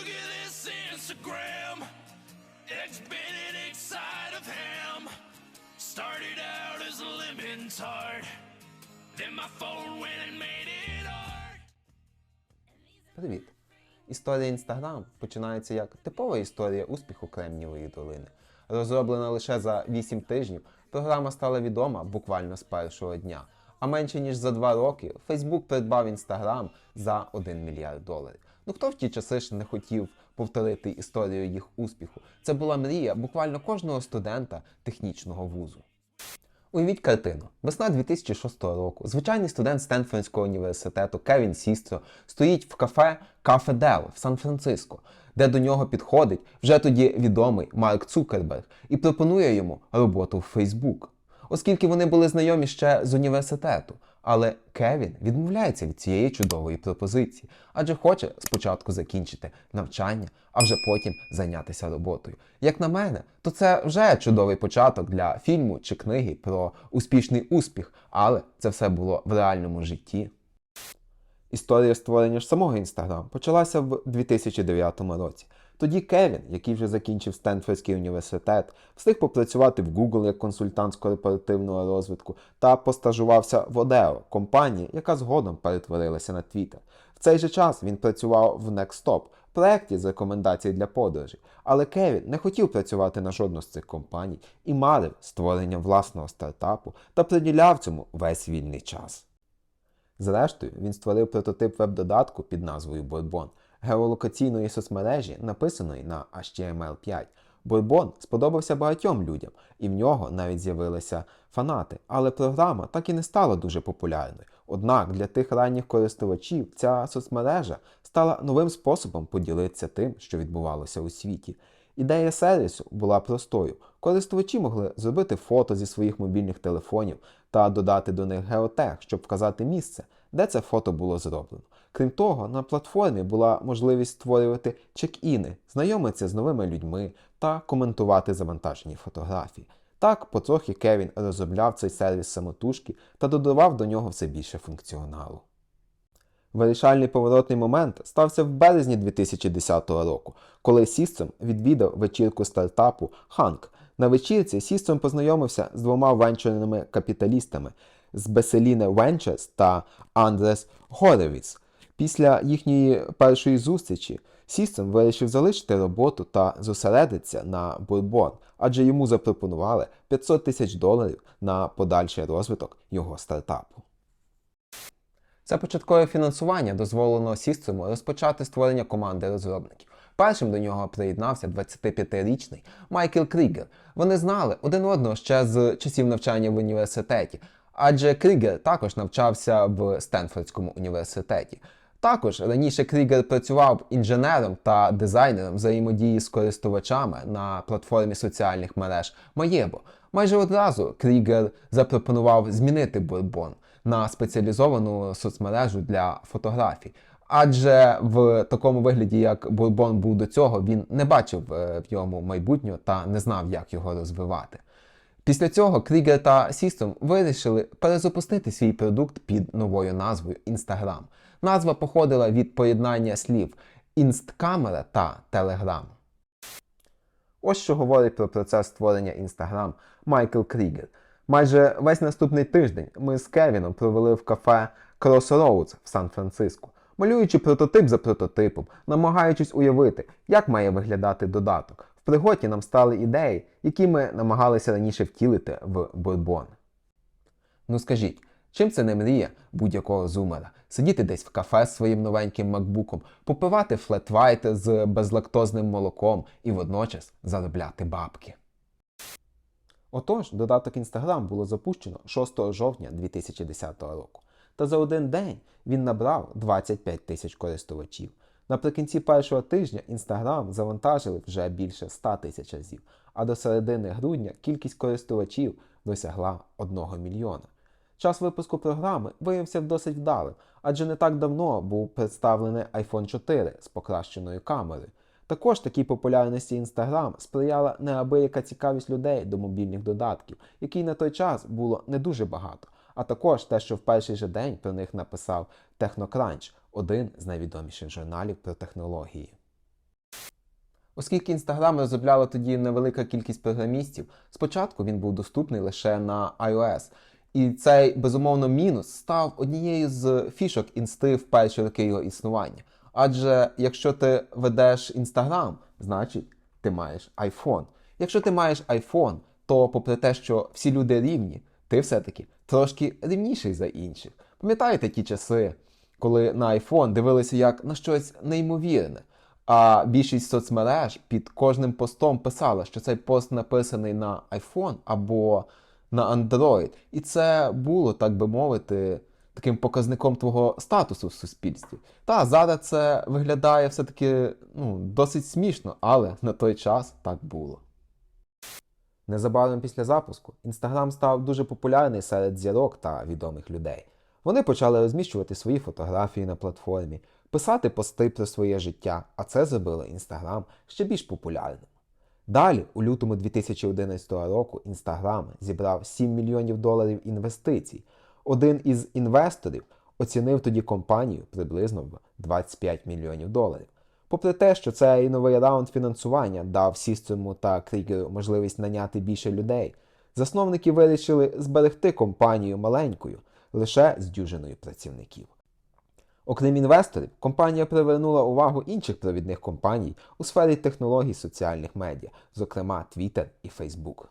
Look at this Instagram. X-Benedict side of ham. Started out as a lemon tart. Then my phone went and made it art. Привіт! Історія Instagram починається як типова історія успіху Кремнієвої долини. Розроблена лише за 8 тижнів, програма стала відома буквально з першого дня. А менше ніж за два роки Facebook придбав Instagram за 1 мільярд доларів. Ну хто в ті часи ж не хотів повторити історію їх успіху? Це була мрія буквально кожного студента технічного вузу. Уявіть картину. Весна 2006 року. Звичайний студент Стенфордського університету Кевін Сістро стоїть в кафе Кафе Дел в Сан-Франциско, де до нього підходить вже тоді відомий Марк Цукерберг і пропонує йому роботу в Фейсбук. Оскільки вони були знайомі ще з університету. Але Кевін відмовляється від цієї чудової пропозиції, адже хоче спочатку закінчити навчання, а вже потім зайнятися роботою. Як на мене, то це вже чудовий початок для фільму чи книги про успішний успіх, але це все було в реальному житті. Історія створення ж самого Інстаграм почалася в 2009 році. Тоді Кевін, який вже закінчив Стенфордський університет, встиг попрацювати в Google як консультант з корпоративного розвитку та постажувався в Odeo, компанії, яка згодом перетворилася на Twitter. В цей же час він працював в Nextstop, проєкті з рекомендацій для подорожей. Але Кевін не хотів працювати на жодну з цих компаній і марив створення власного стартапу та приділяв цьому весь вільний час. Зрештою, він створив прототип веб-додатку під назвою Bourbon, геолокаційної соцмережі, написаної на HTML5. Bourbon сподобався багатьом людям, і в нього навіть з'явилися фанати, але програма так і не стала дуже популярною. Однак для тих ранніх користувачів ця соцмережа стала новим способом поділитися тим, що відбувалося у світі. Ідея сервісу була простою. Користувачі могли зробити фото зі своїх мобільних телефонів та додати до них геотег, щоб вказати місце, де це фото було зроблено. Крім того, на платформі була можливість створювати чек-іни, знайомитися з новими людьми та коментувати завантажені фотографії. Так, потрохи Кевін розробляв цей сервіс самотужки та додавав до нього все більше функціоналу. Вирішальний поворотний момент стався в березні 2010 року, коли Сістом відвідав вечірку стартапу Ханк. На вечірці Сістом познайомився з двома венчурними капіталістами з Беселіне Венчерс та Андрес Горевіц. Після їхньої першої зустрічі Сістом вирішив залишити роботу та зосередитися на Бурбон, адже йому запропонували 500 тисяч доларів на подальший розвиток його стартапу. Це початкове фінансування дозволено Сістому розпочати створення команди розробників. Першим до нього приєднався 25-річний Майкл Крігер. Вони знали один одного ще з часів навчання в університеті, адже Крігер також навчався в Стенфордському університеті. Також раніше Крігер працював інженером та дизайнером взаємодії з користувачами на платформі соціальних мереж Маєбо. Майже одразу Крігер запропонував змінити Бурбон на спеціалізовану соцмережу для фотографій. Адже в такому вигляді, як Бурбон був до цього, він не бачив е, в ньому майбутнього та не знав, як його розвивати. Після цього Крігер та Сістом вирішили перезапустити свій продукт під новою назвою Instagram. Назва походила від поєднання слів інсткамера та Telegram. Ось що говорить про процес створення Instagram Майкл Крігер. Майже весь наступний тиждень ми з Кевіном провели в кафе Crossroads в Сан-Франциско, малюючи прототип за прототипом, намагаючись уявити, як має виглядати додаток. В пригоді нам стали ідеї, які ми намагалися раніше втілити в Бурбон. Ну скажіть, чим це не мрія будь-якого зумера? Сидіти десь в кафе з своїм новеньким макбуком, попивати флетвайт з безлактозним молоком і водночас заробляти бабки. Отож, додаток Instagram було запущено 6 жовтня 2010 року. Та за один день він набрав 25 тисяч користувачів. Наприкінці першого тижня Instagram завантажили вже більше 100 тисяч разів, а до середини грудня кількість користувачів досягла 1 мільйона. Час випуску програми виявився досить вдалим, адже не так давно був представлений iPhone 4 з покращеною камерою. Також такій популярності Instagram сприяла неабияка цікавість людей до мобільних додатків, який на той час було не дуже багато. А також те, що в перший же день про них написав TechnoCrunch, один з найвідоміших журналів про технології. Оскільки Instagram розробляла тоді невелика кількість програмістів, спочатку він був доступний лише на iOS. І цей безумовно мінус став однією з фішок інсти в перші роки його існування. Адже якщо ти ведеш Instagram, значить ти маєш iPhone. Якщо ти маєш iPhone, то попри те, що всі люди рівні, ти все-таки трошки рівніший за інших. Пам'ятаєте ті часи, коли на iPhone дивилися як на щось неймовірне? А більшість соцмереж під кожним постом писала, що цей пост написаний на iPhone або на Android. І це було, так би мовити, таким показником твого статусу в суспільстві. Та зараз це виглядає все-таки ну, досить смішно, але на той час так було. Незабаром після запуску Instagram став дуже популярний серед зірок та відомих людей. Вони почали розміщувати свої фотографії на платформі, писати пости про своє життя, а це зробило Instagram ще більш популярним. Далі, у лютому 2011 року, Instagram зібрав 7 мільйонів доларів інвестицій. Один із інвесторів оцінив тоді компанію приблизно в 25 мільйонів доларів. Попри те, що цей новий раунд фінансування дав Сістрому та Крігеру можливість наняти більше людей, засновники вирішили зберегти компанію маленькою лише з дюжиною працівників. Окрім інвесторів, компанія привернула увагу інших провідних компаній у сфері технологій соціальних медіа, зокрема Twitter і Facebook.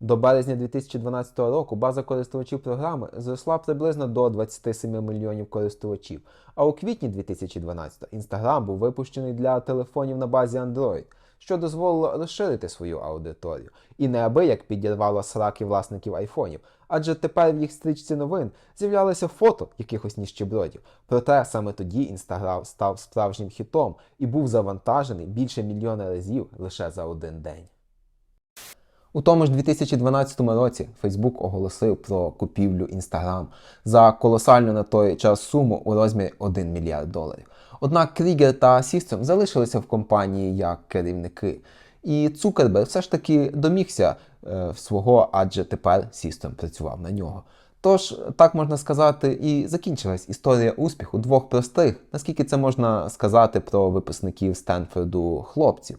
До березня 2012 року база користувачів програми зросла приблизно до 27 мільйонів користувачів, а у квітні 2012 Instagram був випущений для телефонів на базі Android, що дозволило розширити свою аудиторію і неабияк підірвало сраки власників айфонів, адже тепер в їх стрічці новин з'являлися фото якихось ніщебродів. Проте саме тоді Instagram став справжнім хітом і був завантажений більше мільйона разів лише за один день. У тому ж 2012 році Facebook оголосив про купівлю Instagram за колосальну на той час суму у розмірі 1 мільярд доларів. Однак Крігер та Сістром залишилися в компанії як керівники. І Цукерберг все ж таки домігся е, свого, адже тепер Сістром працював на нього. Тож, так можна сказати, і закінчилась історія успіху двох простих, наскільки це можна сказати про випускників Стенфорду хлопців.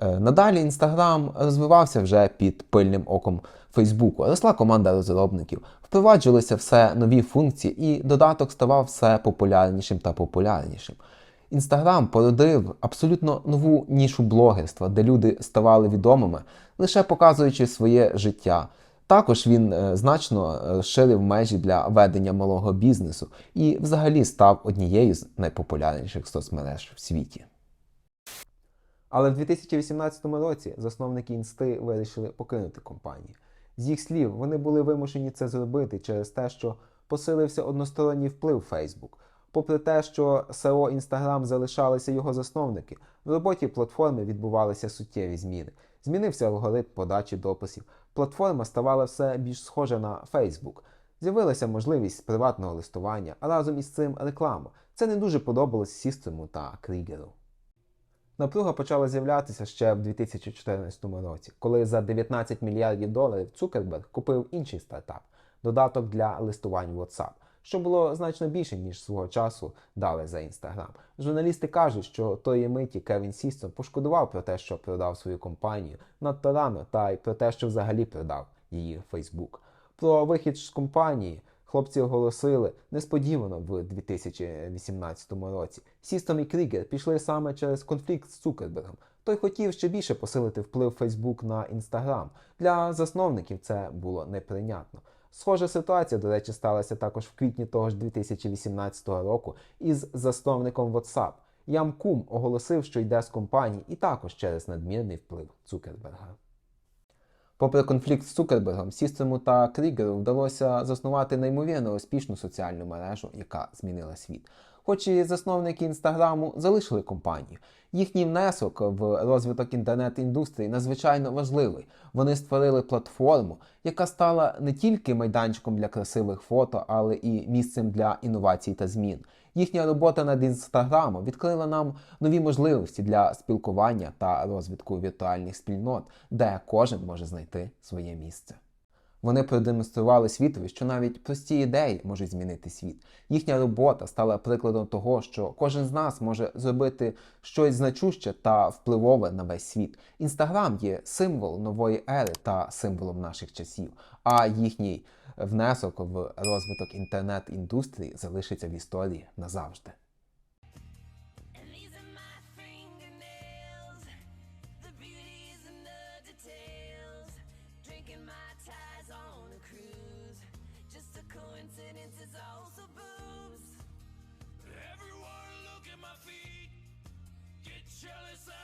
Е, Надалі Інстаграм розвивався вже під пильним оком Фейсбуку. Росла команда розробників, впроваджувалися все нові функції, і додаток ставав все популярнішим та популярнішим. Інстаграм породив абсолютно нову нішу блогерства, де люди ставали відомими, лише показуючи своє життя. Також він е, значно розширив межі для ведення малого бізнесу і взагалі став однією з найпопулярніших соцмереж в світі. Але в 2018 році засновники інсти вирішили покинути компанію. З їх слів, вони були вимушені це зробити через те, що посилився односторонній вплив Facebook. Попри те, що СЕО Instagram залишалися його засновники, в роботі платформи відбувалися суттєві зміни. Змінився алгоритм подачі дописів. Платформа ставала все більш схожа на Facebook. З'явилася можливість приватного листування, а разом із цим реклама. Це не дуже подобалось Сістрому та Крігеру. Напруга почала з'являтися ще в 2014 році, коли за 19 мільярдів доларів Цукерберг купив інший стартап додаток для листувань WhatsApp, що було значно більше, ніж свого часу дали за Instagram. Журналісти кажуть, що тої миті Кевін Сістон пошкодував про те, що продав свою компанію надто рано, та й про те, що взагалі продав її Facebook. Про вихід з компанії. Хлопці оголосили несподівано в 2018 році. Сістом і Крігер пішли саме через конфлікт з Цукербергом. Той хотів ще більше посилити вплив Facebook на Instagram. Для засновників це було неприйнятно. Схожа ситуація, до речі, сталася також в квітні того ж 2018 року із засновником WhatsApp. Ям Кум оголосив, що йде з компанії, і також через надмірний вплив Цукерберга. Попри конфлікт з Цукербергом, Сістрому та Крігеру вдалося заснувати неймовірно успішну соціальну мережу, яка змінила світ. Хоч і засновники інстаграму залишили компанію, їхній внесок в розвиток інтернет-індустрії надзвичайно важливий. Вони створили платформу, яка стала не тільки майданчиком для красивих фото, але і місцем для інновацій та змін. Їхня робота над інстаграмом відкрила нам нові можливості для спілкування та розвитку віртуальних спільнот, де кожен може знайти своє місце. Вони продемонстрували світові, що навіть прості ідеї можуть змінити світ. Їхня робота стала прикладом того, що кожен з нас може зробити щось значуще та впливове на весь світ. Інстаграм є символ нової ери та символом наших часів, а їхній внесок в розвиток інтернет-індустрії залишиться в історії назавжди. coincidences also boobs. Everyone look at my feet, get jealous.